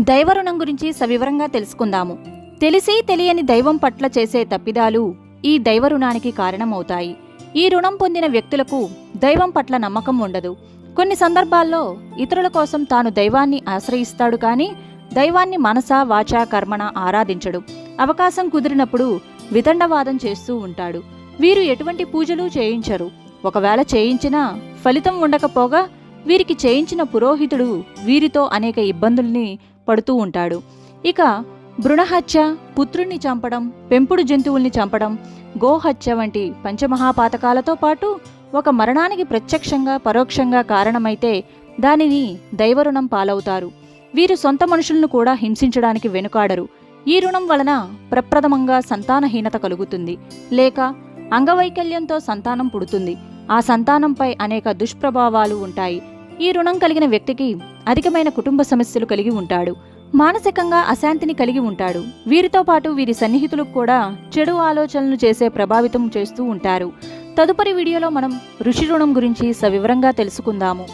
దైవరుణం గురించి సవివరంగా తెలుసుకుందాము. తెలిసి తెలియని దైవం పట్ల చేసే తప్పిదాలు ఈ దైవ రుణానికి కారణమవుతాయి. ఈ రుణం పొందిన వ్యక్తులకు దైవం పట్ల నమ్మకం ఉండదు. కొన్ని సందర్భాల్లో ఇతరుల కోసం తాను దైవాన్ని ఆశ్రయిస్తాడు కానీ దైవాన్ని మనస వాచా కర్మణ ఆరాధించడు. అవకాశం కుదిరినప్పుడు వితండవాదం చేస్తూ ఉంటాడు. వీరు ఎటువంటి పూజలు చేయించరు. ఒకవేళ చేయించినా ఫలితం ఉండకపోగా వీరికి చేయించిన పురోహితుడు వీరితో అనేక ఇబ్బందుల్ని పడుతూ ఉంటాడు. ఇక భ్రూణహత్య పుత్రుణ్ణి చంపడం పెంపుడు జంతువుల్ని చంపడం గోహత్య వంటి పంచమహాపాతకాలతో పాటు ఒక మరణానికి ప్రత్యక్షంగా పరోక్షంగా కారణమైతే దానిని దైవరుణం పాలవుతారు. వీరు సొంత మనుషులను కూడా హింసించడానికి వెనుకాడరు. ఈ రుణం వలన ప్రప్రథమంగా సంతానహీనత కలుగుతుంది. లేక అంగవైకల్యంతో సంతానం పుడుతుంది. ఆ సంతానంపై అనేక దుష్ప్రభావాలు ఉంటాయి. ఈ రుణం కలిగిన వ్యక్తికి అధికమైన కుటుంబ సమస్యలు కలిగి ఉంటాడు. మానసికంగా అశాంతిని కలిగి ఉంటాడు. వీరితో పాటు వీరి సన్నిహితులకు కూడా చెడు ఆలోచనలు చేసే ప్రభావితం చేస్తూ ఉంటారు. తదుపరి వీడియోలో మనం ఋషి రుణం గురించి సవివరంగా తెలుసుకుందాము.